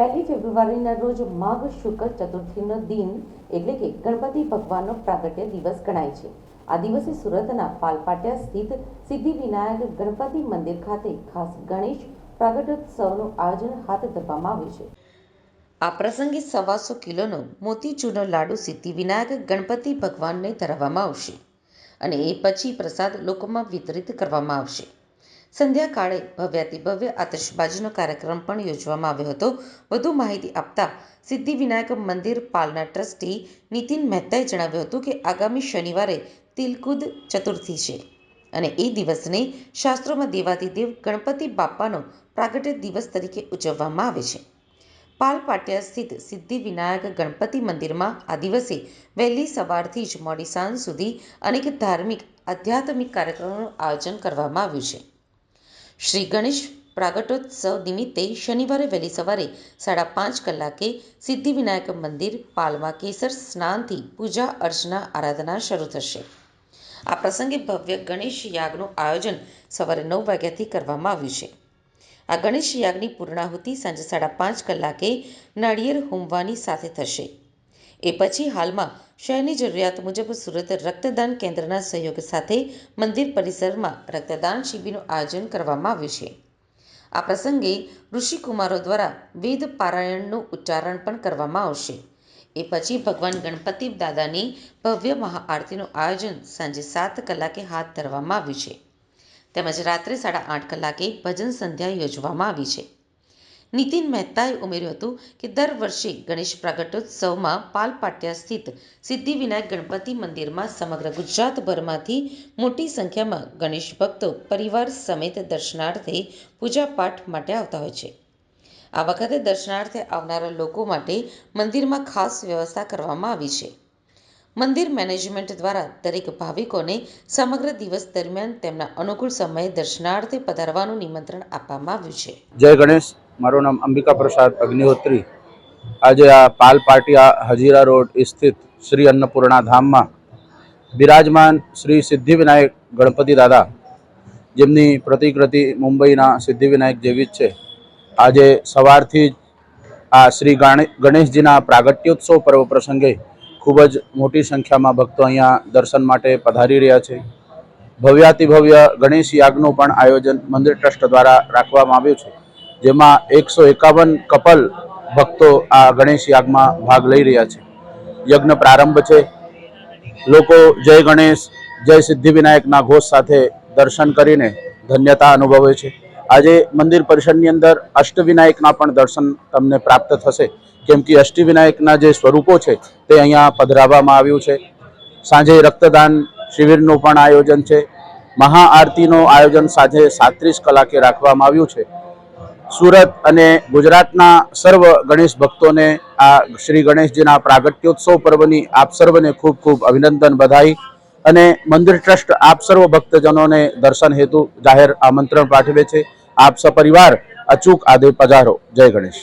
પહેલી ફેબ્રુઆરીના રોજ માઘ શુક્લ ચતુર્થીનો દિન એટલે કે ગણપતિ ભગવાનનો પ્રાગટ્ય દિવસ ગણાય છે. આ દિવસે સુરતના પાલપાટિયા સ્થિત સિદ્ધિવિનાયક ગણપતિ મંદિર ખાતે ખાસ ગણેશ પ્રાગટ્યોત્સવનું આયોજન હાથ ધરવામાં આવ્યું છે. આ પ્રસંગે સવાસો કિલોનો મોતીચૂરનો લાડુ સિદ્ધિવિનાયક ગણપતિ ભગવાનને ધરાવવામાં આવશે અને એ પછી પ્રસાદ લોકોમાં વિતરિત કરવામાં આવશે. સંધ્યાકાળે ભવ્યાતિભવ્ય આતશબાજીનો કાર્યક્રમ પણ યોજવામાં આવ્યો હતો. વધુ માહિતી આપતા સિદ્ધિવિનાયક મંદિર પાલના ટ્રસ્ટી નીતિન મહેતાએ જણાવ્યું હતું કે આગામી શનિવારે તિલકુદ ચતુર્થી છે અને એ દિવસને શાસ્ત્રોમાં દેવાધિદેવ ગણપતિ બાપાનો પ્રાગટ્ય દિવસ તરીકે ઉજવવામાં આવે છે. પાલ પાટિયા સ્થિત સિદ્ધિવિનાયક ગણપતિ મંદિરમાં આ દિવસે વહેલી સવારથી જ મોડી સાંજ સુધી અનેક ધાર્મિક, આધ્યાત્મિક કાર્યક્રમોનું આયોજન કરવામાં આવ્યું છે. શ્રી ગણેશ પ્રાગટોત્સવ નિમિત્તે શનિવારે વહેલી સવારે સાડા પાંચ કલાકે સિદ્ધિવિનાયક મંદિર પાલમાં કેસર સ્નાનથી પૂજા અર્ચના આરાધના શરૂ થશે. આ પ્રસંગે ભવ્ય ગણેશ યાગનું આયોજન સવારે નવ વાગ્યાથી કરવામાં આવ્યું છે. આ ગણેશ યાગની પૂર્ણાહુતિ સાંજે સાડા પાંચ કલાકે નાળિયેર હોમવાની સાથે થશે. એ પછી હાલમાં શહેરની જરૂરિયાત મુજબ સુરત રક્તદાન કેન્દ્રના સહયોગ સાથે મંદિર પરિસરમાં રક્તદાન શિબિરનું આયોજન કરવામાં આવ્યું છે. આ પ્રસંગે ઋષિકુમારો દ્વારા વેદ પારાયણનું ઉચ્ચારણ પણ કરવામાં આવશે. એ પછી ભગવાન ગણપતિ દાદાની ભવ્ય મહાઆરતીનું આયોજન સાંજે સાત કલાકે હાથ ધરવામાં આવ્યું છે. તેમજ રાત્રે સાડા આઠ કલાકે ભજન સંધ્યા યોજવામાં આવી છે. નીતિન મહેતાએ ઉમેર્યું હતું કે દર વર્ષે ગણેશ પ્રાગટ્યોત્સવમાં પાલપાટિયા સ્થિત સિદ્ધિવિનાયક ગણપતિ મંદિરમાં સમગ્ર ગુજરાતભરમાંથી મોટી સંખ્યામાં ગણેશ ભક્તો પરિવાર સમેત દર્શનાર્થે પૂજાપાઠ માટે આવતા હોય છે. આ વખતે દર્શનાર્થે આવનારા લોકો માટે મંદિરમાં ખાસ વ્યવસ્થા કરવામાં આવી છે. મંદિર મેનેજમેન્ટ દ્વારા દરેક ભાવિકોને સમગ્ર દિવસ દરમિયાન તેમના અનુકૂળ સમયે દર્શનાર્થે પધારવાનું નિમંત્રણ આપવામાં આવ્યું છે. જય ગણેશ. મારું નામ અંબિકા પ્રસાદ અગ્નિહોત્રી. આજે આ પાલ પાટિયા હજીરા રોડ સ્થિત શ્રી અન્નપૂર્ણા ધામમાં બિરાજમાન શ્રી સિદ્ધિવિનાયક ગણપતિ દાદા, જેમની પ્રતિકૃતિ મુંબઈના સિદ્ધિવિનાયક જેવી જ છે. આજે સવારથી જ આ શ્રી ગણેશજીના પ્રાગટ્યોત્સવ પર્વ પ્રસંગે ખૂબ જ મોટી સંખ્યામાં ભક્તો અહીંયા દર્શન માટે પધારી રહ્યા છે. ભવ્યાતિભવ્ય ગણેશ યાગનું પણ આયોજન મંદિર ટ્રસ્ટ દ્વારા રાખવામાં આવ્યું છે. જેમાં એકસો એકાવન કપલ ભક્તો આ ગણેશ યાગમાં ભાગ લઈ રહ્યા છે. યજ્ઞ પ્રારંભ છે. લોકો જય ગણેશ, જય સિદ્ધિવિનાયકના ઘોષ સાથે દર્શન કરીને ધન્યતા અનુભવે છે. આજે મંદિર પરિષદની અંદર અષ્ટવિનાયકના પણ દર્શન તમને પ્રાપ્ત થશે. કેમ કે અષ્ટવિનાયકના જે સ્વરૂપો છે તે અહીંયા પધરાવવામાં આવ્યું છે. સાંજે રક્તદાન શિબિરનું પણ આયોજન છે. મહાઆરતીનું આયોજન સાંજે સાત્રીસ કલાકે રાખવામાં આવ્યું છે. સુરત અને ગુજરાતના સર્વ ગણેશ ભક્તોને આ શ્રી ગણેશજીના પ્રાગટ્યોત્સવ પર્વની આપ સર્વને ખૂબ ખૂબ અભિનંદન બધાઈ અને મંદિર ટ્રસ્ટ આપ સર્વ ભક્તજનોને દર્શન હેતુ જાહેર આમંત્રણ પાઠવે છે. આપ સપરિવાર અચૂક આદે પધારો. જય ગણેશ.